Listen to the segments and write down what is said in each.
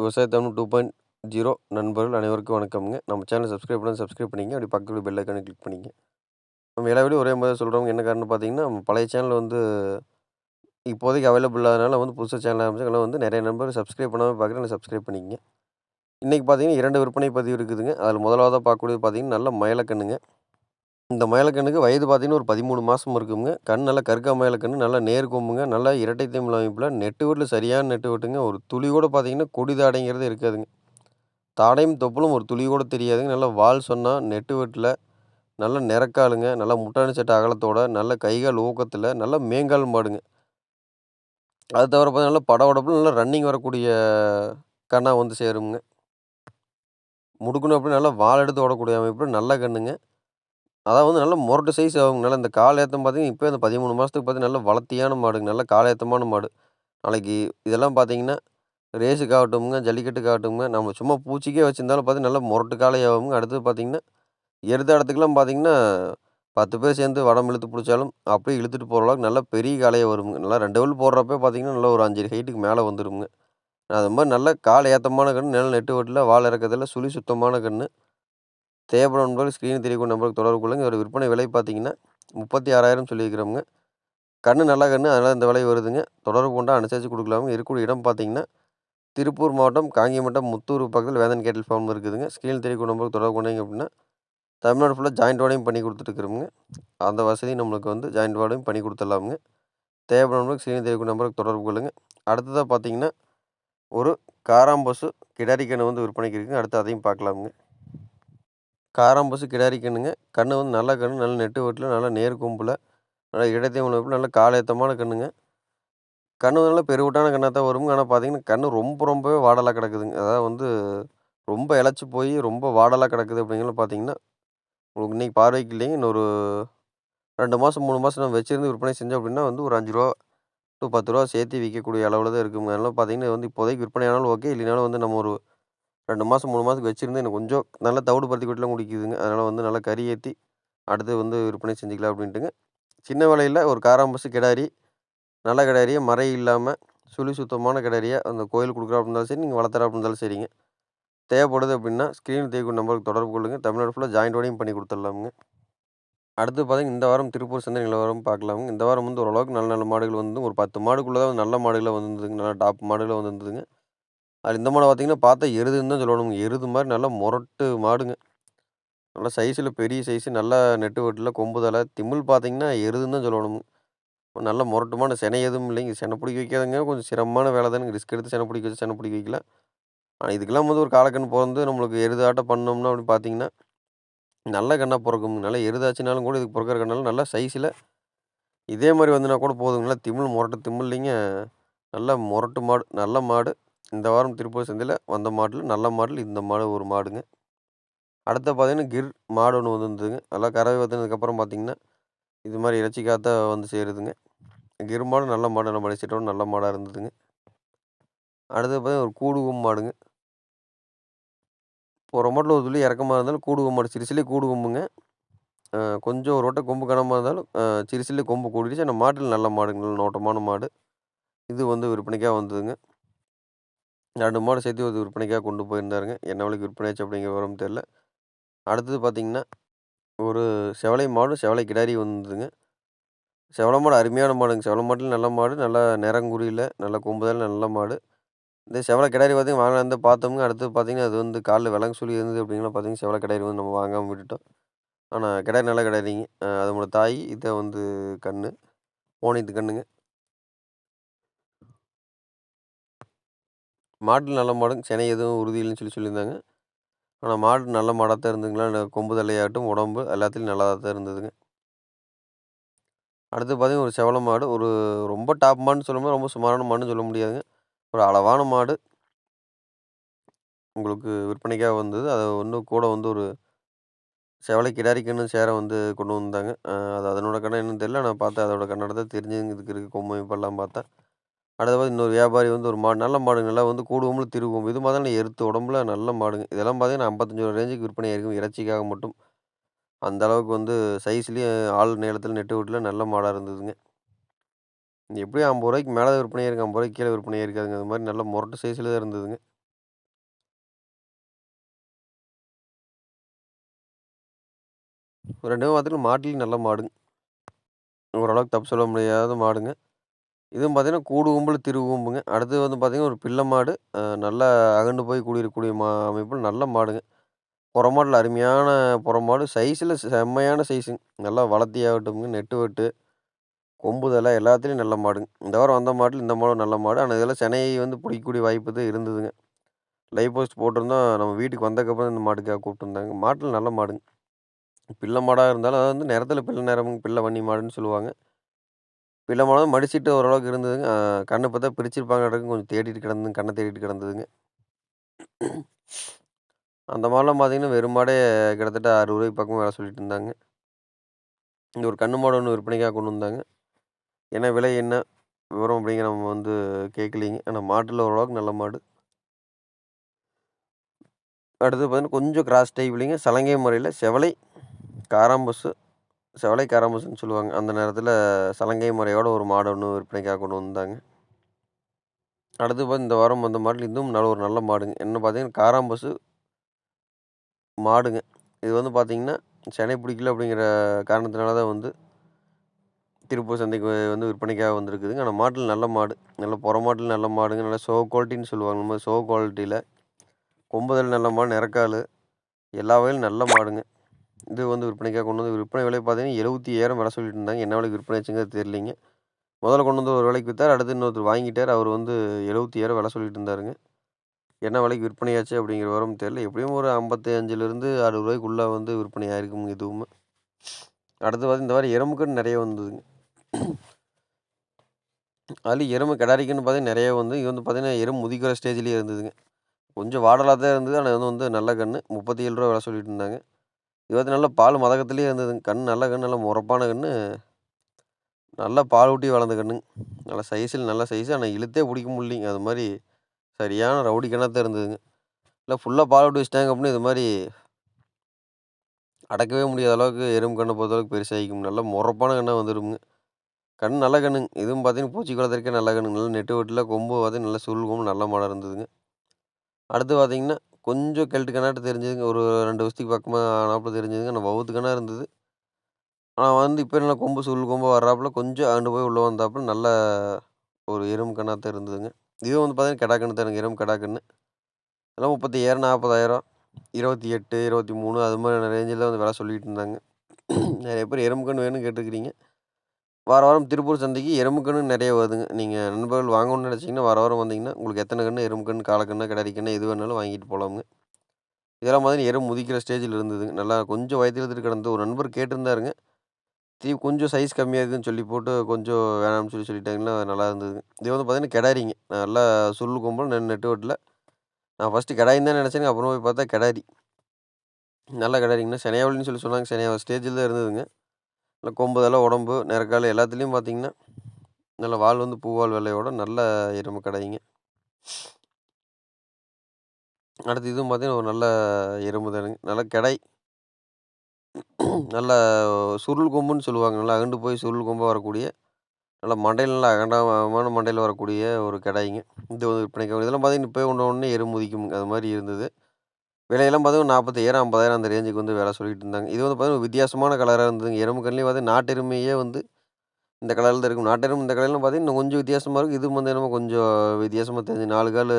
விவசாய Tamil two point zero நண்பர்கள் அனைவருக்கும் வணக்கம்ங்க. நம்ம சேனல் சப்ஸ்கிரைப் பண்ணி சப்ஸ்கிரைப் பண்ணிங்க அப்படி பக்கத்தில் பெல் ஐக்கானை கிளிக் பண்ணிங்க நம்ம எல்லா ஒரே மாதிரி சொல்கிறவங்க என்ன காரணம் பார்த்தீங்கன்னா நம்ம பழைய சேனல் வந்து இப்போதைக்கு அவைலபிள் இல்லாதனால வந்து புதுசாக சேனல் ஆரம்பிச்சாங்க. வந்து நிறைய நண்பர் சப்ஸ்கிரைப் பண்ணாமல் பார்க்குறேன் சப்ஸ்கிரைப் பண்ணிங்க இன்றைக்கி பார்த்தீங்கன்னா இரண்டு விற்பனை பதிவு இருக்குதுங்க. அதில் முதலாவதாக பார்க்கக்கூடியது பார்த்தீங்கன்னா நல்ல மயிலக்கண்ணுங்க. இந்த மயிலக்கண்ணுக்கு வயது பார்த்தீங்கன்னா ஒரு பதிமூணு மாதம் இருக்குங்க. கண் நல்லா கருக்கா மயிலக்கண்ணு நல்லா நேர் கொம்புங்க நல்லா இரட்டை தமிழ் அமைப்பில் நெட்டு வீட்டில் சரியான நெட்டு வெட்டுங்க. ஒரு துளி கூட பார்த்தீங்கன்னா கொடி தாடைங்கிறது இருக்காதுங்க. தாடையும் தொப்பலும் ஒரு துளி கூட தெரியாதுங்க. நல்லா வால் சொன்னால் நெட்டு வீட்டில் நல்ல நிறக்காலுங்க நல்லா முட்டாணி சட்டை அகலத்தோட நல்ல கைகால் ஊக்கத்தில் நல்லா மேங்கால் மாடுங்க அது தவிர பார்த்தீங்கன்னா நல்லா படபடப்பில் நல்லா ரன்னிங் வரக்கூடிய கண்ணாக வந்து சேருங்க. முடுக்கணும் அப்படின்னு நல்லா வால் எடுத்து ஓடக்கூடிய அமைப்பு நல்ல கண்ணுங்க. அதாவது வந்து நல்ல முரட்டு சைஸ் ஆகுங்க. நல்லா இந்த கால் ஏற்றம் பார்த்தீங்கன்னா இப்போ இந்த பதிமூணு மாதத்துக்கு பார்த்தீங்கன்னா நல்ல வளர்த்தியான மாடுங்க. நல்ல கால ஏற்றமான மாடு. நாளைக்கு இதெல்லாம் பார்த்தீங்கன்னா ரேஸுக்கு ஆகட்டும்ங்க ஜல்லிக்கட்டுக்கு ஆகட்டும்ங்க. நம்ம சும்மா பூச்சிக்கே வச்சுருந்தாலும் பார்த்தீங்கன்னா நல்ல முரட்டு காலை ஆகுங்க. அடுத்தது பார்த்தீங்கன்னா எடுத்த இடத்துக்குலாம் பார்த்தீங்கன்னா பத்து பேர் சேர்ந்து வடம் இழுத்து பிடிச்சாலும் அப்படியே இழுத்துட்டு போகிற அளவுக்கு நல்ல பெரிய காலையாக வருங்க. நல்லா ரெண்டு வில் போடுறப்ப பார்த்தீங்கன்னா நல்லா ஒரு அஞ்சு ஹைட்டுக்கு மேலே வந்துடுங்க அது மாதிரி நல்ல கால் ஏற்றமான கன்று நல்ல நெட்டு வட்டில் வால் இறக்கத்தில் சுழி சுத்தமான கன்று. தேவைப்படும் நண்பர்கள் ஸ்க்ரீன் தெரியக்கூடிய நம்பருக்கு தொடர்பு கொள்ளுங்க. இதோட விற்பனை விலை பார்த்தீங்கன்னா முப்பத்தி ஆறாயிரம் சொல்லியிருக்கிறோங்க. கன்று நல்ல கன்று அதனால் இந்த விலை வருதுங்க. தொடர்பு கொண்டா அனுசரித்து கொடுக்கலாமுங்க. இருக்கக்கூடிய இடம் பார்த்தீங்கன்னா திருப்பூர் மாவட்டம் காங்கிமட்டம் முத்தூர் பக்கத்தில் வேதன் கேட்டல் ஃபார்ம் இருக்குதுங்க. ஸ்க்ரீன் தெரியக்கூடிய நம்பருக்கு தொடர்பு கொண்டீங்க அப்படின்னா தமிழ்நாடு ஃபுல்லாக ஜாயிண்ட் வாடையும் பண்ணி கொடுத்துட்டுருக்குறோங்க அந்த வசதி நம்மளுக்கு வந்து ஜாயிண்ட் வாடையும் பண்ணி கொடுத்துடலாமுங்க. தேவைப்படும் நம்பருக்கு ஸ்க்ரீன் தெரியக்கூடிய நம்பருக்கு தொடர்பு கொள்ளுங்க. அடுத்ததாக பார்த்தீங்கன்னா ஒரு காராம்பசு கிடாரிக்கண்ணு வந்து விற்பனைக்கு இருக்குங்க. அடுத்து அதையும் பார்க்கலாமுங்க. காராம்பசு கிடாரி கண்ணுங்க கன்று வந்து நல்ல கன்று நல்ல நெட்டு வெட்டில் நல்லா நேர் கொம்பில் நல்லா இடத்தையும் உணவு நல்ல காலேத்தமான கண்ணுங்க. கன்று நல்ல பெருவிட்டான கண்ணாக தான் வருங்க. ஆனால் பார்த்தீங்கன்னா கன்று ரொம்ப ரொம்பவே வாடலாக கிடக்குதுங்க. அதாவது வந்து ரொம்ப இழைச்சி போய் ரொம்ப வாடலாக கிடக்குது அப்படிங்கிறது பார்த்தீங்கன்னா உங்களுக்கு இன்றைக்கி பார்வைக்கு இல்லைங்க. இன்னொரு ரெண்டு மாதம் மூணு மாதம் நம்ம வச்சுருந்து விற்பனை செஞ்சோம் அப்படின்னா வந்து ஒரு அஞ்சு ரூபா டு பத்து ரூபா சேர்த்து விற்கக்கூடிய அளவில் தான் இருக்குங்க. அதனால் பார்த்தீங்கன்னா வந்து இப்போதைக்கு விற்பனை ஆனாலும் ஓகே. இல்லைனாலும் வந்து நம்ம ஒரு ரெண்டு மாதம் மூணு மாதத்துக்கு வச்சுருந்து எனக்கு கொஞ்சம் நல்லா தவிடு பருத்தி கொட்டிலாம் குடிக்குதுங்க. அதனால் வந்து நல்லா கறி ஏற்றி அடுத்து வந்து விற்பனை செஞ்சுக்கலாம் அப்படின்ட்டுங்க. சின்ன விலையில் ஒரு காராம்பசு கிடாரி நல்ல கிடாரியை மறை இல்லாமல் சுழி சுத்தமான கிடாரியாக அந்த கோயில் கொடுக்குறா இருந்தாலும் சரி நீங்கள் வளர்த்துறா இருந்தாலும் சரிங்க. தேவைப்படுது அப்படின்னா ஸ்க்ரீன் தேய்க்கும் நம்பருக்கு தொடர்பு கொள்ளுங்கள் தமிழ்நாடு ஃபுல்லாக ஜாயிண்ட் ஓடையும் பண்ணி கொடுத்துடலாமுங்க. அடுத்து பார்த்தீங்கன்னா இந்த வாரம் திருப்பூர் சந்தை நிலவரம் பார்க்கலாமுங்க. இந்த வாரம் வந்து ஓரளவுக்கு நல்ல நல்ல மாடுகள் வந்து ஒரு பத்து மாடுக்குள்ளே தான் நல்ல மாடுகளாக வந்துருந்துங்க நல்லா டாப் மாடுகளாக வந்துருந்துங்க அது இந்த மாடு பார்த்தீங்கன்னா பார்த்தா எருதுன்னு தான் சொல்லணுங்க எருது மாதிரி நல்லா முரட்டு மாடுங்க. நல்லா சைஸில் பெரிய சைஸு நல்லா நெட்டு வெட்டில் கொம்பு தலை திமிழ் பார்த்தீங்கன்னா எருதுன்னு தான் சொல்லணுங்க நல்ல முரட்டுமான செனை எதுவும் இல்லைங்க. செனை பிடிக்க வைக்காதங்க. கொஞ்சம் சிரமமான வேலை தானுங்க. ரிஸ்க் எடுத்து செனை பிடிக்க வச்சு செனை பிடிக்க வைக்கலாம் ஆனால் இதுக்கெல்லாம் வந்து ஒரு காலக்கண் பிறந்து நம்மளுக்கு எருதாட்டம் பண்ணோம்னா அப்படின்னு பார்த்தீங்கன்னா நல்ல கண்ணாக பிறக்கும் நல்லா எருதாச்சுனாலும் கூட இதுக்கு பிறக்கிற கண்ணாலும் நல்லா சைஸில் இதே மாதிரி வந்துனா கூட போதுங்களா திமிழ் முரட்டு திமிழ்லிங்க நல்ல முரட்டு மாடு நல்ல மாடு. இந்த வாரம் திருப்பூர் சந்தையில் வந்த மாட்டில் நல்ல மாடல் இந்த மாடு ஒரு மாடுங்க. அடுத்த பார்த்தீங்கன்னா கிர் மாடு ஒன்று வந்துருந்துங்க நல்லா கறவை வந்ததுக்கப்புறம் பார்த்தீங்கன்னா இது மாதிரி இறைச்சி வந்து சேருதுங்க. கிர் மாடு நல்ல மாடு நம்ம அடிச்சிட்டோம் நல்ல மாடாக இருந்ததுங்க. அடுத்து பார்த்தீங்கன்னா ஒரு கூடுகும் மாடுங்க. ஒரு மாட்டில் ஒரு துளி இறக்கமாக இருந்தாலும் கூடுகும் மாடு சிறுசிலே கூடுகும்புங்க கொஞ்சம் ஒரு வட்டை கொம்பு கனமாக இருந்தாலும் சிறுசிலே கொம்பு கூடிடுச்சு. அந்த மாட்டில் நல்ல மாடுங்க நல்ல நோட்டமான மாடு. இது வந்து விற்பனைக்காக வந்ததுங்க. ரெண்டு மாடு சேர்த்து ஒரு விற்பனைக்காக கொண்டு போயிருந்தாருங்க. என்ன விலைக்கு விற்பனை ஆச்சு அப்படிங்கிற விவரம் தெரில அடுத்தது பார்த்திங்கன்னா ஒரு செவலை மாடு செவலை கிடாரி வந்ததுங்க. செவலை மாடு அருமையான மாடுங்க. செவலை மாட்டில் நல்ல மாடு நல்லா நிறங்குறியில் நல்ல கொம்புதல் நல்ல மாடு. இந்த செவலை கிடாரி பார்த்திங்கன்னா வாங்க வந்து பார்த்தோம்ங்க. அடுத்து பார்த்திங்கன்னா அது வந்து காலில் விலங்கு சொல்லி இருந்தது அப்படிங்களா பார்த்திங்கன்னா செவலை கிடாரி வந்து நம்ம வாங்காமல் விட்டுட்டோம். ஆனால் கிடாரி நல்லா கிடாரிங்க. அதோட தாய் இதை வந்து கன்று போனித்து கண்ணுங்க. மாட்டில் நல்ல மாடுங்க சினை எதுவும் உறுதி இல்லைன்னு சொல்லி சொல்லியிருந்தாங்க. ஆனால் மாடு நல்ல மாடாக தான் இருந்ததுங்களா கொம்பு தலையாட்டும் உடம்பு எல்லாத்துலேயும் நல்லா தான் இருந்ததுங்க. அடுத்து பார்த்திங்கன்னா ஒரு செவல மாடு ஒரு ரொம்ப டாப் மாடுன்னு சொல்லும்போது ரொம்ப சுமாரான மாடுன்னு சொல்ல முடியாதுங்க. ஒரு அளவான மாடு. உங்களுக்கு விற்பனைக்காக வந்தது. அதை இன்னும் கூட வந்து ஒரு செவலை கிடாரிக்கண்ணு சேரை வந்து கொண்டு வந்தாங்க. அது அதனோட கண்ணை என்னன்னு தெரியல. நான் பார்த்தேன் அதோட கண்ணோட தான் தெரிஞ்சுங்க இதுக்கு இருக்குது கொம்பு இப்பெல்லாம் பார்த்தேன் அடுத்த இன்னொரு வியாபாரி வந்து ஒரு மாடு நல்ல மாடுங்க. நல்லா வந்து கூடுவோம்ல திருவோம் இது மாதிரி தான் எருத்து உடம்புல நல்ல மாடுங்க. இதெல்லாம் பார்த்தீங்கன்னா ஐம்பத்தஞ்சு ரேஞ்சுக்கு விற்பனை ஆயிருக்கும். இறைச்சிக்காக மட்டும். அந்த அளவுக்கு வந்து சைஸ்லேயும் ஆள் நீளத்தில் நெட்டு வீட்டில் நல்ல மாடாக இருந்ததுங்க. எப்படியும் ஐம்பது ரூபாய்க்கு மேலே விற்பனையாக இருக்குது ஐம்பது ரூபாய்க்கு கீழே விற்பனை இருக்காதுங்க அது மாதிரி நல்ல முரட்டு சைஸில் தான் இருந்ததுங்க. ரெண்டு பார்த்துட்டு மாட்டிலையும் நல்ல மாடுங்க. ஓரளவுக்கு தப்பு சொல்ல முடியாத மாடுங்க. இதுவும் பார்த்தீங்கன்னா, கூடு கும்பல் திரு கும்புங்க அடுத்தது வந்து பார்த்தீங்கன்னா, ஒரு பிள்ளை மாடு. நல்லா அகண்டு போய் குடியிருக்கக்கூடிய மா அமைப்பில் நல்ல மாடுங்க. புறமாட்டில் அருமையான புறமாடு சைஸில் செம்மையான சைஸுங்க. நல்லா வளர்த்தியாகட்டும்ங்க, நெட்டு வெட்டு, கொம்பு தலை நல்ல மாடுங்க. இந்த வாரம் வந்த மாட்டில் இந்த மாடும் நல்ல மாடு. ஆனால் இதெல்லாம் சென்னையை வந்து பிடிக்கக்கூடிய வாய்ப்பு தான் இருந்ததுங்க. லைவ் போஸ்ட் போட்டிருந்தோம். நம்ம வீட்டுக்கு வந்ததுக்கப்புறம் இந்த மாட்டுக்காக கூப்பிட்டுருந்தாங்க. மாட்டில் நல்ல மாடுங்க. பிள்ளை மாடாக இருந்தாலும் அது வந்து நேரத்தில் பிள்ளை நேரமுங்க பிள்ளை வண்ணி மாடுன்னு சொல்லுவாங்க. பிள்ளை மாடு மடிசீட்டு ஓரளவுக்கு இருந்ததுங்க. அ கண்ணு பார்த்தா பிரிச்சிருப்பாங்களாட்டுங்க. கொஞ்சம் தேடிட்டு கிடந்ததுங்க. கண்ண தேடிட்டு கிடந்ததுங்க. அந்த மாடுலாம் பார்த்தீங்கன்னா, வெறும் மாடே கிட்டத்தட்ட ரூ. 60 பக்கமா விலை சொல்லிட்டு இருந்தாங்க. இங்க ஒரு கண்ணு மாடு ஒண்ணு விற்பனைக்காக கொண்டு வந்தாங்க. என்ன விலை என்ன விவரம் அப்படிங்கிற நம்ம வந்து கேட்கலீங்க. ஆனா மாட்டுல ஓரளவுக்கு நல்ல மாடு. அடுத்து பார்த்தீங்கன்னா, கொஞ்சம் கிராஸ் டைப்லங்க. சலங்கை முறையில செவலை, காராம்பசு செவலை காராம்பசுன்னு சொல்லுவாங்க. அந்த நேரத்தில் சலங்கை முறையோட ஒரு மாடு ஒண்ணு விற்பனைக்காக கொண்டு வந்தாங்க. அடுத்து பாத் இந்த வாரம் வந்த மாடுல இதுவும் நல்ல ஒரு நல்ல மாடுங்க. என்னன்னு பார்த்தீங்கன்னா, காராம்பசு மாடுங்க. இது வந்து பார்த்திங்கன்னா செனை பிடிக்கல அப்படிங்கிற காரணத்தினால தான் வந்து திருப்பூர் சந்தைக்கு வந்து விற்பனைக்காக வந்திருக்குதுங்க. ஆனா மாட்டுல நல்ல மாடு. நல்ல புற மாட்டில் நல்ல மாடுங்க. நல்ல ஷோ குவாலிட்டின்னு சொல்லுவாங்க. நம்ம ஷோ குவாலிட்டியில கொம்புதல் நல்ல மாடு, நிறக்காலு எல்லா வகையிலும் நல்ல மாடுங்க. இது வந்து விற்பனைக்காக கொண்டு வந்து விற்பனை விலை பார்த்தீங்கன்னா, 75,000 விலை சொல்லிட்டு இருந்தாங்க. என்ன விலைக்கு விற்பனை ஆச்சுங்கிறது தெரியலிங்க முதல்ல கொண்டு வந்து ஒரு விலைக்கு விற்றார் அடுத்து இன்னொருத்தர் வாங்கிட்டார் அவர் வந்து 75,000 விலை சொல்லிட்டு இருந்தாருங்க. என்ன விலைக்கு விற்பனையாச்சு அப்படிங்கிற விவரம் தெரியல. எப்படியும் ஒரு ஐம்பத்தஞ்சிலேருந்து அறுபது ரூபாய்க்குள்ளே வந்து விற்பனை ஆயிருக்குங்க இதுவும் அடுத்து பார்த்தீங்கன்னா, இந்த மாதிரி எருமை நிறைய வந்ததுங்க. அதுலயும் எறும்பு கிடாரிக்குன்னு பார்த்தீங்கன்னா, நிறைய வந்து இது வந்து பார்த்தீங்கன்னா, எறும்பு முதிக்கிற ஸ்டேஜ்லேயே இருந்ததுங்க. கொஞ்சம் வாடலாக தான் இருந்தது. ஆனால் வந்து நல்ல கன்று முப்பத்தி ஏழு ரூபா விலை சொல்லிட்டு இருந்தாங்க. இது வந்து நல்ல பால் மதக்கத்திலேயே இருந்ததுங்க. கண் நல்ல கன்று நல்ல முறப்பான கன்று நல்லா பால் ஊட்டி வளர்ந்த கன்னுங்க. நல்ல சைஸில் நல்ல சைஸ். ஆனால் இழுத்தே பிடிக்க முடியலைங்க. அது மாதிரி சரியான ரவுடி கன்னா தான் இருந்ததுங்க. இல்லை ஃபுல்லாக பால் ஊட்டி வச்சிட்டாங்க அப்படின்னா, இது மாதிரி அடக்கவே முடியாத அளவுக்கு எறும்ப கண்ணை பொறுத்த பொறுத்தளவுக்கு பெருசாகிக்கும். நல்ல முறப்பான கன்னா வந்துடுங்க கண் நல்ல கன்னுங்க. இதுவும் பார்த்தீங்கன்னா, பூச்சி குளத்திற்கே நல்ல கண்ணுங்க நல்ல நெட்டு வெட்டில் கொம்பு பார்த்தீங்கன்னா, நல்ல சுருள் கொம்பு நல்ல மழை இருந்ததுங்க. அடுத்து பார்த்தீங்கன்னா, கொஞ்சம் கெழட்டு தெரிஞ்சதுங்க. ஒரு ரெண்டு வருஷத்துக்கு பக்கமாக ஆனாப்புல தெரிஞ்சதுங்க. நான் வவுத்து இருந்தது. ஆனால் வந்து இப்போ நல்லா கொம்பு சுருள் கொம்பு வர்றாப்புல கொஞ்சம் ஆண்டு போய் உள்ளே வந்தாப்புல நல்ல ஒரு எறும்பு கண்ணாத்தான் தான் இருந்ததுங்க. இதுவும் வந்து பார்த்தீங்கன்னா, கெடா கன்னு தானுங்க. எருமை கெடா கன்னு. அதெல்லாம் 35,000 40,000 28, 23 அது மாதிரி ரேஞ்சில் வந்து விலை சொல்லிக்கிட்டு இருந்தாங்க. நிறைய பேர் எறும்பு கன்று வேணும்னு கேட்டுருக்கிறீங்க. வார வாரம் திருப்பூர் சந்தைக்கு எருமை நிறைய வருதுங்க. நீங்கள் நண்பர்கள் வாங்கணும்னு நினச்சிங்கன்னா வார வாரம் வந்தீங்கன்னா, உங்களுக்கு எத்தனை கன்று எருமை கன்று காளை கிடாரி கன்னு எது வேணாலும் வாங்கிட்டு போகலாமுங்க இதெல்லாம் பார்த்தீங்கன்னா, எறும்பு முதிக்கிற ஸ்டேஜில் இருந்ததுங்க. நல்லா கொஞ்சம் வயத்துல கிடந்து ஒரு நண்பர் கேட்டிருந்தாருங்க. தீ கொஞ்சம் சைஸ் கம்மியாக இருக்குதுன்னு சொல்லி போட்டு கொஞ்சம் வேணாம்னு சொல்லி சொல்லிட்டாங்கன்னா, நல்லா இருந்ததுங்க. இது வந்து பார்த்தீங்கன்னா, கிடாரிங்க. நல்லா சுருள் கும்பல் நெ நெட்டு வெட்டுல. நான் ஃபர்ஸ்ட்டு கிடாரின்னு தான் நினச்சேங்க அப்புறம் போய் பார்த்தா கிடாரி. நல்ல கிடாரிங்கன்னா செனையாவளின்னு சொல்லி சொன்னாங்க. சனியா ஸ்டேஜில் தான் இருந்ததுங்க. நல்லா கொம்பு தலை, உடம்பு, நெருக்கால் எல்லாத்துலேயும் பார்த்தீங்கன்னா, நல்ல வால் வந்து பூவால் வெள்ளையோட நல்ல எருமை கடைங்க அடுத்து இதுவும் பார்த்தீங்கன்னா, ஒரு நல்ல எருமை தானுங்க. நல்ல கடை நல்ல சுருள் கொம்புன்னு சொல்லுவாங்க. நல்லா அகண்டு போய் சுருள் கொம்பாக வரக்கூடிய, நல்லா மண்டையில் நல்லா அகண்டமான மண்டையில் வரக்கூடிய ஒரு கிடைங்க இது வந்து விற்பனைக்கு இதெல்லாம் பார்த்தீங்கன்னா, இப்போ ஒன்று ஒன்று எறும்பு முதிக்கும்ங்க. அது மாதிரி இருந்தது. விலையெல்லாம் பார்த்தீங்கன்னா, 40,000 50,000 அந்த ரேஞ்சுக்கு வந்து விலை சொல்லிட்டு இருந்தாங்க. இது வந்து பார்த்தீங்கன்னா, வித்தியாசமான கலராக இருந்ததுங்க. எறும்பு கன்னுலயும் பார்த்தீங்கன்னா, நாட்டு எருமையே வந்து இந்த கலரில் தான் இருக்கும். நாட்டெரும்பு இந்த கலர்லாம் பார்த்தீங்கன்னா, கொஞ்சம் வித்தியாசமாக இருக்கும். இது வந்து என்னமோ கொஞ்சம் வித்தியாசமாக தெரிஞ்சு நாலு கால்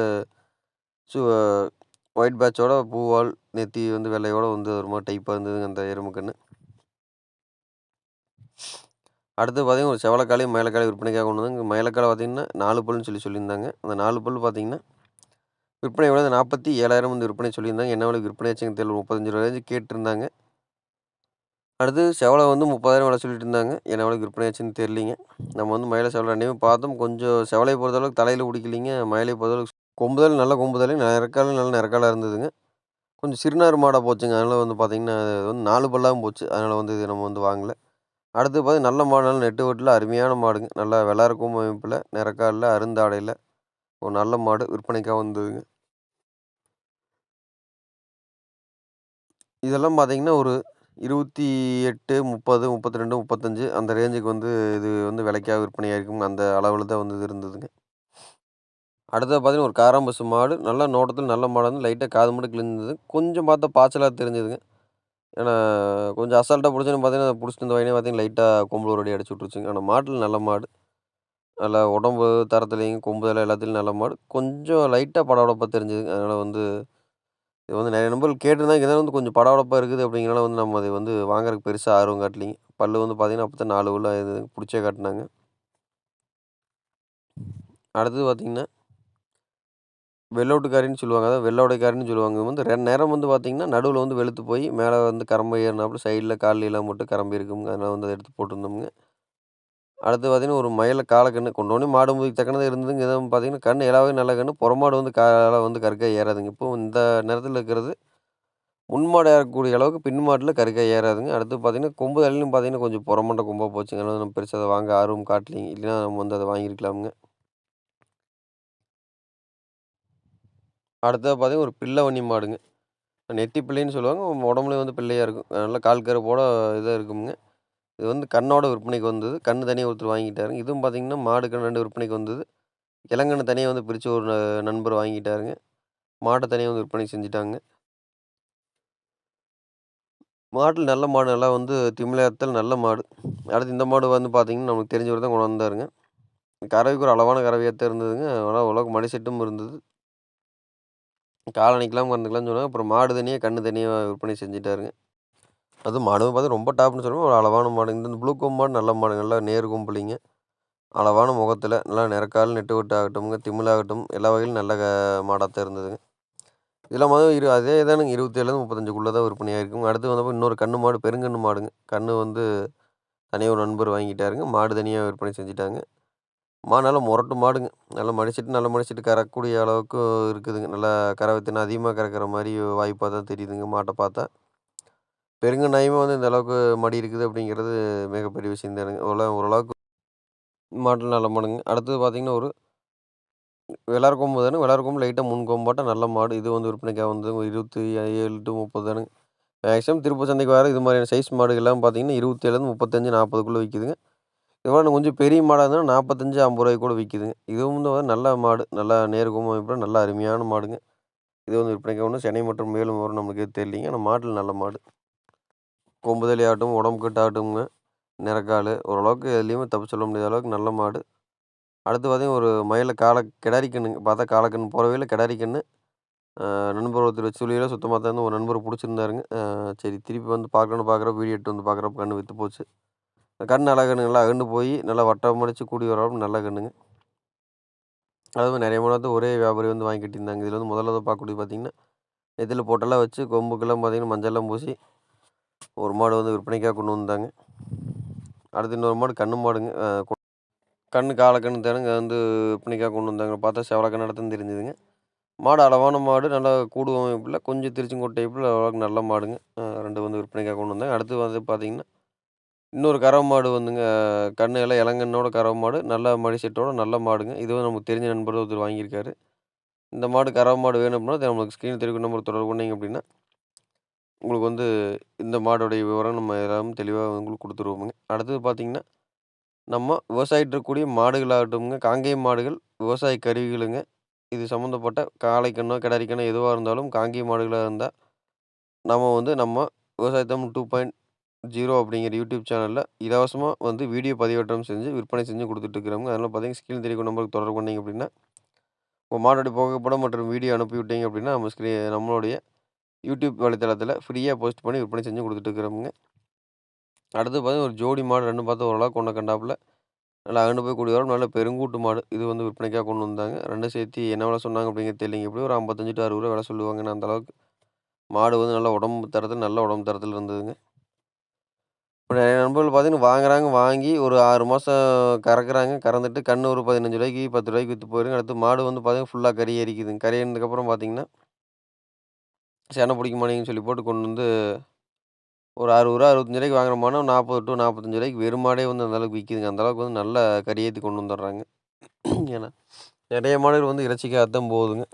சு ஒயிட் பேட்சோட பூவால், நெத்தி வந்து வெள்ளையோடு வந்து ஒரு மாதிரி டைப்பாக இருந்ததுங்க அந்த எறும்பு கன்னு. அடுத்து பார்த்தீங்கன்னா, ஒரு செவலக்காலையும் மயிலக்காலையும் விற்பனைக்காக கொண்டு வந்தாங்க. மயிலக்கால பார்த்தீங்கன்னா, 4 பல்லுன்னு சொல்லி சொல்லியிருந்தாங்க. அந்த 4 பல்லு பார்த்தீங்கன்னா, விற்பனை விலை 47,000 வந்து விற்பனை சொல்லியிருந்தாங்க. என்ன விலைக்கு விற்பனை ஆச்சுங்க தெரியல. 35 ரேஞ்சுக்கு கேட்டிருந்தாங்க. அடுத்து செவலை வந்து 30,000 விலை சொல்லிட்டு இருந்தாங்க. என்ன விலைக்கு விற்பனை ஆச்சுன்னு தெரியலிங்க நம்ம வந்து மயிலை செவலை 2யுமே பார்த்தோம். கொஞ்சம் செவலை பொறுத்தளவுக்கு தலையில் பிடிக்கலிங்க மயிலை பொறுத்தளவுக்கு கொம்புதல் நல்ல கொம்புதல் நிறக்காலும் நல்ல நிறக்காலாக இருந்ததுங்க. கொஞ்சம் சிறுநாறு மாடாக போச்சுங்க. அதனால் வந்து பார்த்திங்கன்னா அது வந்து நாலு பல்லாவும் போச்சு. அதனால் வந்து இது நம்ம வந்து வாங்கல. அடுத்து பார்த்தீங்கன்னா, நல்ல மாடு. நல்ல நெட்டு வெட்டில் அருமையான மாடுங்க. நல்லா வெள்ளார அமைப்பில் நிறக்காலில் அருந்தாடையில் ஒரு நல்ல மாடு விற்பனைக்காக வந்ததுங்க. இதெல்லாம் பார்த்தீங்கன்னா, ஒரு 28, 30, 32, 35 அந்த ரேஞ்சுக்கு வந்து இது வந்து விலைக்காக விற்பனையாக இருக்கும் அந்த அளவில் தான் வந்து இது இருந்ததுங்க. அடுத்தது பார்த்தீங்கன்னா, ஒரு காராம்பசு மாடு. நல்லா நோட்டத்தில் நல்ல மாடு வந்து லைட்டாக காது மட்டும் கிழிஞ்சது கொஞ்சம் பார்த்தா பாய்ச்சலாக தெரிஞ்சதுங்க. ஏன்னா கொஞ்சம் அசால்ட்டாக புடிச்சோன்னே பார்த்தீங்கன்னா, புடிச்சிட்டு இருந்த வயனே பார்த்தீங்கன்னா, லைட்டாக கொம்புல ஒரு அடி அடிச்சு விட்ருச்சுங்க ஆனால் மாட்டில் நல்ல மாடு. நல்லா உடம்பு தரத்துலேயும் கொம்பு எல்லாத்துலேயும் நல்ல மாடு. கொஞ்சம் லைட்டாக படபடப்பா தெரிஞ்சுது அதனால் வந்து இது வந்து நிறைய நம்பர் கேட்டிருந்தாங்க. இதெல்லாம் வந்து கொஞ்சம் படபடப்பா இருக்குது அப்படிங்கிறனால வந்து நம்ம அதை வந்து வாங்குறதுக்கு பெருசாக ஆர்வம் காட்டலிங்க பல்லு வந்து பார்த்தீங்கன்னா, அப்போ தான் நாலு உள்ள இது பிடிச்சே காட்டினாங்க அடுத்தது பார்த்தீங்கன்னா வெள்ளோட்டுக்காரின்னு சொல்லுவாங்க. அதாவது வெள்ளோடைக்காரின்னு சொல்லுவாங்க. வந்து ரெ நேரம் வந்து பார்த்தீங்கன்னா, நடுவில் வந்து வெளுத்து போய் மேலே வந்து கறம்பை ஏறுனாப்புல சைடில் கால்லலாம் மட்டும் கரம்பு இருக்குங்க. அதனால் வந்து அதை எடுத்து போட்டிருந்தோம்ங்க. அடுத்து பார்த்தீங்கன்னா, ஒரு மயில கொண்டு கொண்டோனே மாடு முடிக்கு தக்கனதா இருந்ததுங்க. இத பார்த்தீங்கன்னா, கண்ணு எல்லாவே நல்ல கண்ணு. புறமாடு வந்து கால வந்து கருக்கா ஏறாதுங்க. இப்போ இந்த நேரத்தில் இருக்கிறது முன்மாடு ஏறக்கூடிய அளவுக்கு பின் மாட்டுல ஏறாதுங்க. அடுத்து பார்த்தீங்கன்னா, கொம்பு தலையிலும் பார்த்தீங்கன்னா, கொஞ்சம் புறமண்ட கொம்பாக போச்சுங்க. அதனால் நம்ம பெருசாக அதை வாங்க ஆர்வம் காட்டலிங்க இல்லைன்னா நம்ம வந்து அதை வாங்கியிருக்கலாமுங்க. அடுத்தது பார்த்தீங்கன்னா, ஒரு பிள்ளை வண்ணி மாடுங்க. நெத்தி பிள்ளைன்னு சொல்லுவாங்க. உடம்புலேயும் வந்து பிள்ளையாக இருக்கும். நல்லா கால் கருப்போட இதாக இருக்குமுங்க. இது வந்து கண்ணோட விற்பனைக்கு வந்தது. கண்ணு தனியாக ஒருத்தர் வாங்கிட்டாருங்க. இதுவும் பார்த்திங்கன்னா மாடு, கன்னு 2 விற்பனைக்கு வந்தது. இளங்கன்னு தனியாக வந்து பிரித்து ஒரு நண்பர் வாங்கிட்டாருங்க. மாட்டை தனியாக வந்து விற்பனை செஞ்சுட்டாங்க. மாட்டில் நல்ல மாடு. நல்லா வந்து திமிழகத்தில் நல்ல மாடு. அடுத்து இந்த மாடு வந்து பார்த்தீங்கன்னா, நமக்கு தெரிஞ்சவர் தான் கொண்டு வந்தாருங்க கறவைக்கு ஒரு அளவான கறவையாக தான் இருந்ததுங்க. ஆனால் உலக மடி செட்டும் இருந்தது. காலணிக்கெலாம் கறந்துக்கலாம்னு சொன்னாங்க. அப்புறம் மாடு தனியாக கன்று தனியாக விற்பனை செஞ்சுட்டாருங்க. அதுவும் மாடும் பார்த்தா ரொம்ப டாப்னு சொல்லுவேன். ஒரு அளவான மாடுங்க. இந்த ப்ளூ கொம்பு மாடு நல்ல மாடுங்க. நல்லா நேர் கொம்புலிங்க. அளவான முகத்தில் நல்லா நிறக்கால் நெட்டு விட்டு ஆகட்டும்ங்க, திமிலாகட்டும் எல்லா வகையிலும் நல்ல க தான் இருந்ததுங்க. இதெல்லாம் மொதல் இரு அதே தானுங்க 27லேருந்து 35க்குள்ள தான் விற்பனை ஆயிருக்குங்க. அடுத்து வந்தப்போ இன்னொரு கண்ணு மாடு, பெருங்கன்னு மாடுங்க. கண்ணு வந்து தனியாக ஒரு நண்பர் வாங்கிட்டாருங்க. மாடு தனியாக விற்பனை செஞ்சுட்டாங்க. மாடு நல்லா முரட்டு மாடுங்க. நல்லா மடிச்சிட்டு நல்லா மடிச்சிட்டு கறக்கக்கூடிய அளவுக்கு இருக்குதுங்க. நல்லா கறவை திறன் அதிகமாக கறக்கிற மாதிரி வாய்ப்பாக தான் தெரியுதுங்க மாட்டை பார்த்தா. பெருங்கண்ணாயுமே வந்து இந்த அளவுக்கு மடி இருக்குது அப்படிங்கிறது மிகப்பெரிய விஷயம் தானுங்க. ஓரளவு ஓரளவுக்கு மாட்டில் நல்ல மாடுங்க. அடுத்தது பார்த்தீங்கன்னா, ஒரு வெள்ளார கொம்பு தானுங்க. வெள்ளார கொம்பு லைட்டாக முன் கொம்பாட்டம் நல்ல மாடு. இது வந்து விற்பனைக்காக வந்து இருபத்தி ஏழு டு முப்பது தானுங்க. மேக்ஸிமம் திருப்பூர் சந்தைக்கு வர இது மாதிரியான சைஸ் மாடுகள்லாம் பார்த்தீங்கன்னா, 27லேருந்து 35, 40க்குள்ள விக்குதுங்க. இதோட கொஞ்சம் பெரிய மாடா இருந்ததுன்னா 45, 50 கூட விற்கிதுங்க இதுவும் வந்து நல்ல மாடு. நல்லா நேர் கொம்பு அமைப்புல நல்ல அருமையான மாடுங்க. இது வந்து விற்பனைக்காக ஒன்று சென்னை மற்றும் மேலும் வரும் நம்மளுக்கு தெரியலிங்க ஆனால் மாட்டில் நல்ல மாடு. கொம்புதலி ஆட்டும் ஆகட்டும், உடம்பு கட்டு ஓரளவுக்கு எதுலேயுமே தப்பு சொல்ல முடியாத அளவுக்கு நல்ல மாடு. அடுத்து பார்த்தீங்கன்னா, ஒரு மயில கால கிடாரி பார்த்தா காளக்கன்னு போற வழியில கிடாரி நண்பர் ஒருத்தர் வச்ச சுத்தமாக தான் ஒரு நண்பர் பிடிச்சிருந்தாருங்க சரி திருப்பி வந்து பார்க்கலான்னு பார்க்குறப்ப வீடியோ எடுத்து வந்து பார்க்குறப்ப கண்ணு விற்று போச்சு. கண் நல்ல நல்லா அகண்டு போய் நல்லா வட்டம் அடித்து கூடி வர அளவுக்கு நல்ல அதுவும் நிறைய மாடு ஒரே வியாபாரி வந்து வாங்கிக்கிட்டு இருந்தாங்க இதில் வந்து முதல்ல பார்க்கக்கூடிய பார்த்தீங்கன்னா, நெத்தியில பொட்டெல்லாம் வச்சு கொம்புக்கெல்லாம் பார்த்திங்கன்னா மஞ்சள்லாம் பூசி ஒரு மாடு வந்து விற்பனைக்காக கொண்டு வந்தாங்க. அடுத்து இன்னொரு மாடு கன்று மாடுங்க. கன்று கொ கன்னு வந்து விற்பனைக்காக கொண்டு வந்தாங்க. பார்த்தா செவல கன்னாட்டம் தெரிஞ்சுதுங்க மாடு அளவான மாடு. நல்லா கூடு அமைப்புல கொஞ்சம் திருச்செங்கோட்டை டைப்ல அளவுக்கு நல்ல மாடுங்க. ரெண்டு வந்து விற்பனைக்காக கொண்டு வந்தாங்க. அடுத்து வந்து பார்த்தீங்கன்னா, இன்னொரு கறவை மாடு வந்துங்க. கண்ணு எல்லாம் இளங்கண்ணோட கறவை மாடு. நல்ல மடி செட்டோட நல்ல மாடுங்க. இதுவும் நமக்கு தெரிஞ்ச நண்பர் ஒருத்தர் வாங்கியிருக்காரு. இந்த மாடு கறவை மாடு வேணும் அப்படின்னா, நம்மளுக்கு ஸ்க்ரீன் தெரிவிக்கும் நம்பர் தொடர்பு பண்ணிங்க அப்படின்னா, உங்களுக்கு வந்து இந்த மாடோடைய விவரம் நம்ம எல்லாமே தெளிவாக உங்களுக்கு கொடுத்துருவோமுங்க அடுத்தது பார்த்தீங்கன்னா, நம்ம விவசாயிகிட்ட இருக்கக்கூடிய மாடுகளாகட்டும்ங்க, காங்கேயம் மாடுகள், விவசாய கருவிகளுங்க. இது சம்மந்தப்பட்ட காளைக்கண்ணோ கன்னோ, எதுவாக இருந்தாலும் காங்கேய மாடுகளாக இருந்தால் நம்ம வந்து நம்ம விவசாய தமிழ் 2.0 அப்படிங்கிற யூடியூப் சேனலில் இலவசமாக வந்து வீடியோ பதிவேற்றம் செஞ்சு, விற்பனை செஞ்சு கொடுத்துட்ருக்குறோங்க அதனால் பார்த்தீங்கன்னா, ஸ்கிரீன் தெரியும் நம்பருக்கு தொடர்பு பண்ணிங்க அப்படின்னா, உங்கள் மாட்டோட புகைப்படம் மற்றும் வீடியோ அனுப்பி விட்டீங்க அப்படின்னா, நம்ம ஸ்க்ரீ நம்மளுடைய யூடியூப் வலைத்தளத்தில் ஃப்ரீயாக போஸ்ட் பண்ணி விற்பனை செஞ்சு குடுத்துட்டுருக்கிறோமுங்க. அடுத்து பார்த்தீங்கன்னா, ஒரு ஜோடி மாடு ரெண்டு பார்த்தா ஓரளவுக்கு கொண்ட கண்டாப்புல. நல்லா அகண்டு போய் கூடிய வரும். நல்ல பெருங்கூட்டு மாடு. இது வந்து விற்பனைக்காக கொண்டு வந்தாங்க. ரெண்டு சேர்த்து என்ன விலை சொன்னாங்க அப்படிங்கிறது தெரியலைங்க. எப்படி ஒரு ஐம்பத்தஞ்சு டு அறுபது ரூபா விலை சொல்லுவாங்க. நான் அந்த அளவுக்கு மாடு வந்து நல்ல உடம்பு தரத்தில் நல்ல உடம்பு தரத்தில் இருந்ததுங்க. இப்போ நிறைய நண்பர்கள் பார்த்தீங்கன்னா, வாங்குறாங்க. வாங்கி ஒரு ஆறு மாதம் கறக்குறாங்க. கறந்துட்டு கன்று ஒரு பதினஞ்சு ரூபாய்க்கு பத்து ரூபாய்க்கு விற்று போயிருங்க. அடுத்து மாடு வந்து பார்த்தீங்கன்னா, ஃபுல்லாக கறி எரிக்குதுங்க கறி ஏறினதுக்கப்புறம் பார்த்தீங்கன்னா செனை பிடிக்க மாட்டேங்குதுன்னு சொல்லி போட்டு கொண்டு வந்து ஒரு அறுபது 60 65 ரூவாய்க்கு வாங்குற மாடுனா, 40 டூ 45 வெறும் மாடே வந்து அந்த அளவுக்கு அந்தளவுக்கு அந்த அளவுக்கு வந்து நல்ல கறி கொண்டு வந்துடுறாங்க. ஏன்னா, நிறைய மாடுகள் வந்து இறைச்சிக்காக தான் போகுதுங்க.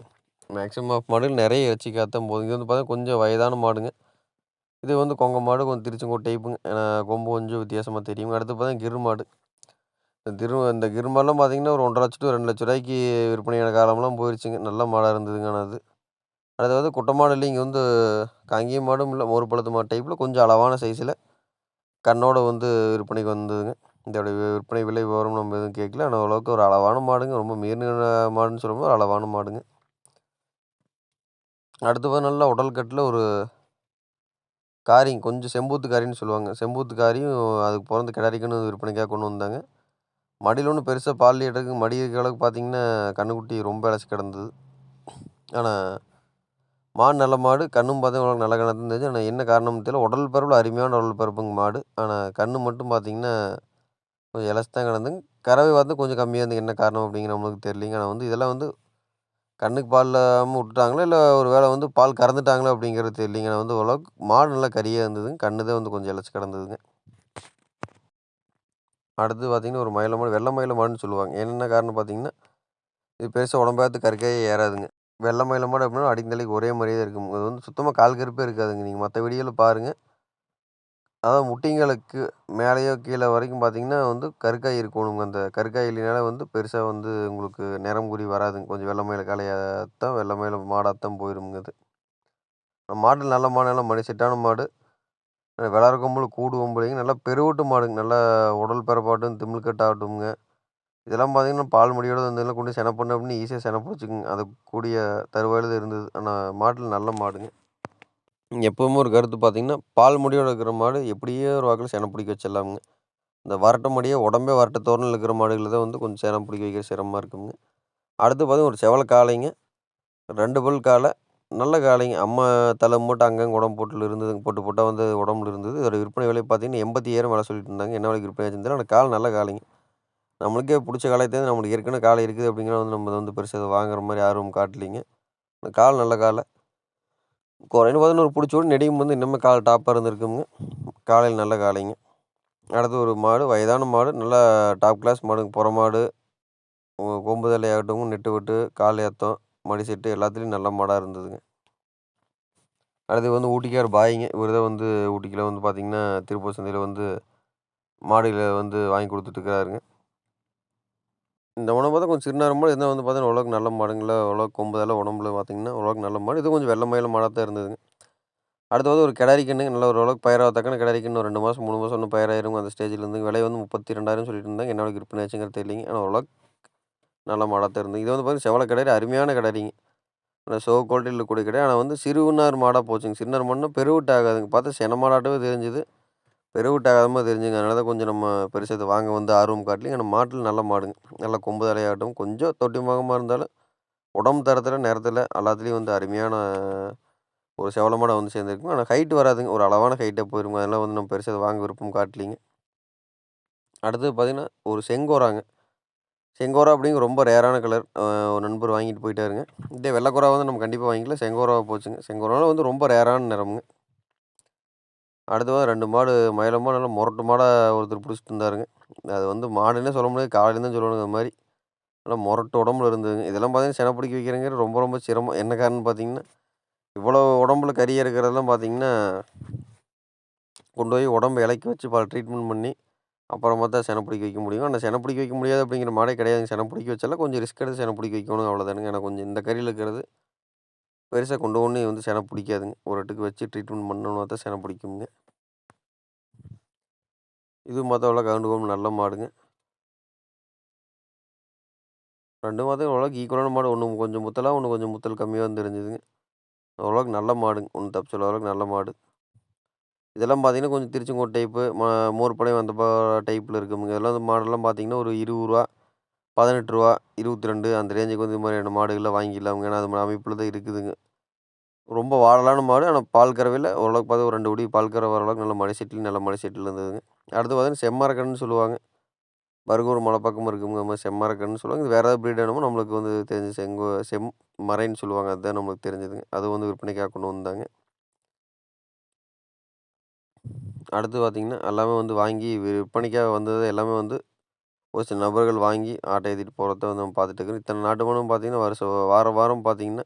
மேக்ஸிமம் ஆஃப் மாடுகள் நிறைய இறைச்சிக்காக தான் போகுது. இது வந்து பார்த்தீங்கன்னா கொஞ்சம் வயதான மாடுங்க. இது வந்து கொங்க மாடு. கொஞ்சம் திருச்செங்கோட்டு டைப்புங்க. ஏன்னா, கொம்பு கொஞ்சம் வித்தியாசமாக தெரியுங்க. அடுத்து பார்த்தீங்கன்னா, கிரு மாடு. இந்த திரு இந்த கிர் பார்த்தீங்கன்னா, ஒரு 1,50,000 டூ ரூ. 2,00,000 விற்பனையான காலம்லாம் போயிருச்சுங்க. நல்ல மாடாக இருந்ததுங்க ஆனால் அது. அடுத்து வந்து குட்டை மாடு இல்லைங்க வந்து காங்கேய மாடும் இல்லை மோர் பழுத்து மாடு டைப்பில் கொஞ்சம் அளவான சைஸில் கண்ணோட வந்து விற்பனைக்கு வந்ததுங்க. இதோடைய விற்பனை விலை விவரம் நம்ம எதுவும் கேட்கல. ஆனால் ஓரளவுக்கு ஒரு அளவான மாடுங்க. ரொம்ப மீறின மாடுன்னு சொல்லும்போது ஒரு அளவான மாடுங்க. அடுத்து பார்த்து நல்லா உடல் கட்டில் ஒரு காரிங் கொஞ்சம் செம்பூத்து காரின்னு சொல்லுவாங்க. செம்பூத்து காரியும் அதுக்கு பிறந்து கிடாரிக்குன்னு விற்பனைக்காக கொண்டு வந்தாங்க. மடியில் ஒன்றும் பெருசாக பால் எடுக்க மடி இருக்கிற அளவுக்கு பார்த்தீங்கன்னா கண்ணுக்குட்டி ரொம்ப இலச்சி கிடந்தது. ஆனால் மாடு நல்ல மாடு கண்ணும் பார்த்தீங்கன்னா நல்ல கணக்கு இருந்துச்சு ஆனால் என்ன காரணம்னு தெரியல. உடல் பருப்பில் அருமையான உடல் பருப்புங்க மாடு. ஆனால் கன்று மட்டும் பார்த்தீங்கன்னா கொஞ்சம் இலச்சி தான் கிடந்துங்க கறவை வந்து கொஞ்சம் கம்மியாக இருந்துங்க என்ன காரணம் அப்படிங்கிற நம்மளுக்கு தெரியலிங்க. ஆனால் வந்து இதெல்லாம் வந்து கண்ணுக்கு பால் இல்லாமல் விட்டுட்டாங்களோ? இல்லை ஒரு வேளை வந்து பால் கறந்துட்டாங்களோ அப்படிங்கிறது தெரியலிங்க. ஆனால் வந்து ஓரளவுக்கு மாடு நல்லா கறியாக இருந்ததுங்க. கண்ணு தான் வந்து கொஞ்சம் இலச்சி கிடந்ததுங்க அடுத்து பார்த்தீங்கன்னா ஒரு மயில மாடு வெள்ளை மயில மாடுன்னு சொல்லுவாங்க. என்ன காரணம் பார்த்தீங்கன்னா இது பெருசாக உடம்பாத்து கறிக்காயே ஏறாதுங்க. வெள்ளை மயிலை மாடு அப்படின்னா அடித்தலைக்கு ஒரே மாதிரியே தான் இருக்கும். அது வந்து சுத்தமாக கால் கருப்பே இருக்காதுங்க. நீங்கள் மற்ற வீடியோவில் பாருங்கள் அதாவது முட்டிங்களுக்கு மேலேயோ கீழே வரைக்கும் பார்த்தீங்கன்னா வந்து கருக்காய் இருக்கணுங்க. அந்த கருக்காய் இல்லைனால வந்து பெருசாக வந்து உங்களுக்கு நிறம் குறி வராதுங்க. கொஞ்சம் வெள்ளை மயில காலையாகத்தான் வெள்ளை மயில மாடாகத்தான் போயிருங்க அது. மாடு நல்ல மாடு நல்லா மணி செட்டான மாடு. விளாட கொம்பில் கூடு கொம்புலைங்க நல்லா பெருவட்டு மாடுங்க. நல்லா உடல் பிறப்பாட்டும் திமிழ்கட்டாகட்டும்ங்க இதெல்லாம் பார்த்தீங்கன்னா பால் முடியோட வந்ததெல்லாம் கொண்டு செனை பண்ண அப்படின்னு ஈஸியாக செனை பிடிச்சிக்குங்க. அது கூடிய தருவாயில் இருந்தது. ஆனால் மாட்டில் நல்ல மாடுங்க. எப்போவுமே ஒரு கருத்து பார்த்தீங்கன்னா பால் முடியோட இருக்கிற மாடு எப்படியே ஒரு வாக்கில் செனை பிடிக்க வச்சிடலாமுங்க. இந்த வரட்ட மாடியே உடம்பே வரட்ட தோரணில் இருக்கிற மாடுகளில் தான் வந்து கொஞ்சம் செனம் பிடிக்க வைக்கிற சிரமமாக இருக்குங்க. அடுத்து பார்த்தீங்கன்னா ஒரு செவல காளைங்க. ரெண்டு பல் காளை நல்ல காளைங்க. அம்மா தலை மூட்டை அங்கங்கே உடம்பு போட்டில் இருந்ததுங்க. போட்டு போட்டால் வந்து உடம்புல இருந்தது. இதோட விற்பனை விலை பார்த்தீங்கன்னா எண்பத்தி ஏழு வேலை சொல்லிட்டு இருந்தாங்க. என்ன விலைக்கு விற்பனை ஆச்சுன்னு ஆனால் கால் நல்ல காளைங்க. நம்மளுக்கே பிடிச்ச காலையத்தை நம்மளுக்கு ஏற்கனவே காலை இருக்குது அப்படிங்கிற வந்து நம்ம வந்து பெருசாக வாங்குற மாதிரி ஆர்வம் காட்டலிங்க. கால் நல்ல காலை. குறைன்னு பார்த்தீங்கன்னா ஒரு பிடிச்சோடு நெடியும் வந்து இன்னுமே கால் டாப்பாக இருந்திருக்குங்க. காலையில் நல்ல காலைங்க. அடுத்து ஒரு மாடு வயதான மாடு நல்லா டாப் கிளாஸ் மாடுங்க. புற மாடு கொம்பு தலையாகட்டும் நெட்டு விட்டு கால் ஏத்தம் மடி செட்டு எல்லாத்துலேயும் நல்ல மாடாக இருந்ததுங்க. அடுத்து வந்து ஊட்டிக்கார் பாய்ங்க. இவர் தான் வந்து ஊட்டிக்கில் வந்து பார்த்திங்கன்னா திருப்பூர் சந்தையில் வந்து மாடுகளை வந்து வாங்கி கொடுத்துட்ருக்காருங்க இந்த உணவு பார்த்தா கொஞ்சம் சின்ன மாடு இதான் வந்து பார்த்தீங்கன்னா ஓரளவுக்கு நல்ல மாடுங்களா ஓரளவுக்கு கொம்புதால உடம்புல பார்த்தீங்கன்னா ஓரளவுக்கு நல்ல மாடு. இது கொஞ்சம் வெள்ளை மயில மாடாக தான் இருந்ததுங்க. அடுத்து வந்து ஒரு கிடாரி கண்ணு நல்ல ஓரளவுக்கு பயிராகத்தக்கன கிடாரி கண்ணு ஒரு ரெண்டு மாதம் மூணு மாதம் ஒன்றும் பயிராயிரும் அந்த ஸ்டேஜில் இருந்து விலை வந்து முப்பத்தி ரெண்டாயிரம் சொல்லிட்டு இருந்தாங்க. என்னோட விற்பனை ஆச்சுங்கிறது தெரியலிங்க. ஆனால் ஓரளவுக்கு நல்ல மாடாக தான் இருந்தது. இது வந்து பார்த்தீங்கன்னா செவலை கிடாரி அருமையான கிடாரிங்க. ஆனால் சோ குவாலிட்டியில் கூட கிடையாது ஆனால் வந்து சிறுவனார் மாடாக போச்சுங்க. சிறுநார் மாடுனா பெருவிட்டு ஆகாதுங்க பார்த்தா சென மாடாட்டவே தெரிஞ்சுது. பெருவிட்டு தெரிஞ்சுங்க. அதனால தான் கொஞ்சம் நம்ம பெருசாக இதை வாங்க வந்து ஆர்வம் காட்டலிங்க. ஆனால் மாட்டில் நல்ல மாடுங்க. நல்ல கொம்பு தலையாகட்டும் கொஞ்சம் தொட்டி முகமாக இருந்தாலும் உடம்பு தரத்தில் நேரத்தில் எல்லாத்துலேயும் வந்து அருமையான ஒரு செவல மாடை வந்து சேர்ந்துருக்கும் ஆனால் ஹைட்டு வராதுங்க. ஒரு அளவான ஹைட்டாக போயிருங்க. அதெல்லாம் வந்து நம்ம பெருசாக வாங்க விருப்பம் காட்டலிங்க. அடுத்தது பார்த்திங்கன்னா ஒரு செங்கோராங்க. செங்கோரா அப்படிங்க ரொம்ப ரேரான கலர் ஒரு நண்பர் வாங்கிட்டு போயிட்டாருங்க. இதே வெள்ளைக்கோரா வந்து நம்ம கண்டிப்பாக வாங்கிக்கல செங்கோராவாக போச்சுங்க. செங்கோராவில் வந்து ரொம்ப ரேரான நிறமுங்க. அடுத்து ரெண்டு மாடு மயிலமாக மாடு நல்லா முரட்டு மாடாக ஒருத்தர் பிடிச்சிட்டு இருந்தாருங்க. அது வந்து மாடுன்னே சொல்ல முடியாது காலையிலேருந்து தான் சொல்லணுங்க அது மாதிரி. நல்லா முரட்டு உடம்புல இருந்ததுங்க. இதெல்லாம் பார்த்தீங்கன்னா செனை பிடிக்க வைக்கிறங்க. ரொம்ப ரொம்ப சிரமம். என்ன காரணம்னு பார்த்தீங்கன்னா இவ்வளோ உடம்புல கறி இருக்கிறதெல்லாம் பார்த்தீங்கன்னா கொண்டு போய் உடம்பு இலக்கி வச்சு பல ட்ரீட்மெண்ட் பண்ணி அப்புறமா தான் செனை பிடிக்க வைக்க முடியும். ஆனால் செனை பிடிக்க வைக்க முடியாது அப்படிங்கிற மாடே கிடையாதுங்க. செனை பிடிக்க வச்சாலும் கொஞ்சம் ரிஸ்க் எடுத்து செனை பிடிக்க வைக்கணும் அவ்வளோதானுங்க எனக்கு கொஞ்சம் இந்த கறியில் இருக்கிறது பெருசாக கொண்டு ஒன்று வந்து செனை பிடிக்காதுங்க. ஒரு இடத்துக்கு வச்சு ட்ரீட்மெண்ட் பண்ணணும் தான் செனை பிடிக்குங்க. இது மற்றவள கவுண்டு கோம்பு நல்ல மாடுங்க. ரெண்டு மாதம் ஓரளவுக்கு ஈக்குவலான மாடு. ஒன்று கொஞ்சம் முத்தலாக ஒன்று கொஞ்சம் முத்தல் கம்மியாக வந்து தெரிஞ்சுதுங்க. ஓரளவுக்கு நல்ல மாடுங்க. ஒன்று தப்பு சொல்ல அளவுக்கு நல்ல மாடு. இதெல்லாம் பார்த்தீங்கன்னா கொஞ்சம் திருச்செங்கோடு டைப்பு ம மோர்பாளையம் அந்த டைப்பில் இருக்குங்க. இதெல்லாம் வந்து மாடெல்லாம் பார்த்தீங்கன்னா ஒரு இருபது ரூபா பதினெட்டு ரூபா இருபத்தி ரெண்டு அந்த ரேஞ்சுக்கு வந்து இது மாதிரியான மாடுகள்லாம் வாங்கிக்கலாமுங்க ஏன்னா அது மாதிரி அமைப்பில் தான் இருக்குதுங்க. ரொம்ப வாழலான மாடு. ஆனால் பால் கறவையில் ஓரளவுக்கு பார்த்தா ஒரு ரெண்டு குடி பால் கறவை வர அளவுக்கு நல்ல மலை செட்டில் நல்ல மலை செட்டில் இருந்ததுங்க. அடுத்து பார்த்தீங்கன்னா செம்மரக்கன்னு சொல்லுவாங்க. பருகூர் மலை பக்கம் இருக்குங்க. அது செம்மரக்கன்னு சொல்லுவாங்க. இது வேறு ஏதாவது ப்ரீட் வேணுமோ நம்மளுக்கு வந்து தெரிஞ்ச செங்கோ செம் மறைன்னு சொல்லுவாங்க. அதுதான் நம்மளுக்கு தெரிஞ்சதுங்க. அது வந்து விற்பனைக்காக கொண்டு வந்தாங்க. அடுத்து பார்த்திங்கன்னா எல்லாமே வந்து வாங்கி விற்பனைக்காக வந்தது எல்லாமே வந்து ஒரு சில நபர்கள் வாங்கி ஆட்டை ஏற்றிட்டு போகிறத வந்து நம்ம பார்த்துட்டு இருக்கிறோம் இத்தனை நாட்டு மாடும் பார்த்திங்கன்னா வருஷம் வாரம் வாரம் பார்த்திங்கன்னா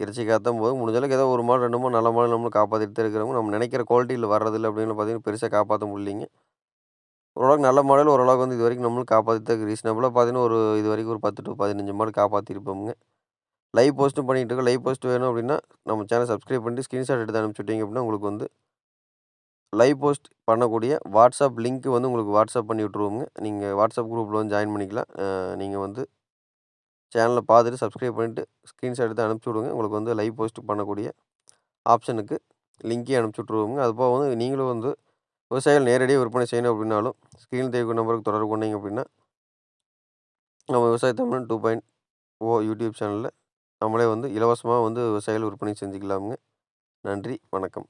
இறைச்சி காத்தும் போது முடிஞ்சளவுக்கு ஏதோ ஒரு மாடு ரெண்டு மாடு நல்ல மாடு நம்மளும் காப்பாற்றிட்டு தான் இருக்கிறவங்க நம்ம நினைக்கிற குவாலிட்டியில் வர்றதில்ல அப்படின்னு பார்த்திங்கன்னா பெருசாக காப்பாற்ற முடியலைங்க. ஓரளவுக்கு நல்ல மாடல் ஓரளவுக்கு வந்து இது வரைக்கும் நம்மளும் காப்பாற்றிட்டு தான் ரீசனபுளாக பார்த்தீங்கன்னா ஒரு இது வரைக்கும் ஒரு பத்து டு பதினஞ்சு மாடு காப்பாற்றிருப்போமுங்க லைவ் போஸ்ட்டும் பண்ணிகிட்டு இருக்கோம். லைவ் போஸ்ட் வேணும் அப்படின்னா நம்ம சேனல் சப்ஸ்கிரைப் பண்ணிட்டு ஸ்க்ரீன்ஷாட் எடுத்து அனுப்பிச்சுட்டிங்க அப்படின்னா உங்களுக்கு வந்து லைவ் போஸ்ட் பண்ணக்கூடிய வாட்ஸ்அப் லிங்க் வந்து உங்களுக்கு வாட்ஸ்அப் பண்ணி விட்ருவோங்க நீங்கள் வாட்ஸ்அப் குரூப்பில் வந்து ஜாயின் பண்ணிக்கலாம். நீங்கள் வந்து சேனலை பார்த்துட்டு சப்ஸ்கிரைப் பண்ணிவிட்டு ஸ்க்ரீன்ஷாட் எடுத்து அனுப்பிச்சி விடுங்க. உங்களுக்கு வந்து லைவ் போஸ்ட் பண்ணக்கூடிய ஆப்ஷனுக்கு லிங்கே அனுப்பிச்சி விட்ருவோங்க அது போக வந்து நீங்களும் வந்து விவசாயிகள் நேரடியாக விற்பனை செய்யணும் அப்படின்னாலும் ஸ்க்ரீன் தேவை நம்பருக்கு தொடர்பு கொண்டீங்க அப்படின்னா நம்ம விவசாய Tamil two point O YouTube சேனலில் நம்மளே வந்து இலவசமாக வந்து விவசாயிகள் விற்பனை செஞ்சுக்கலாமுங்க. நன்றி வணக்கம்.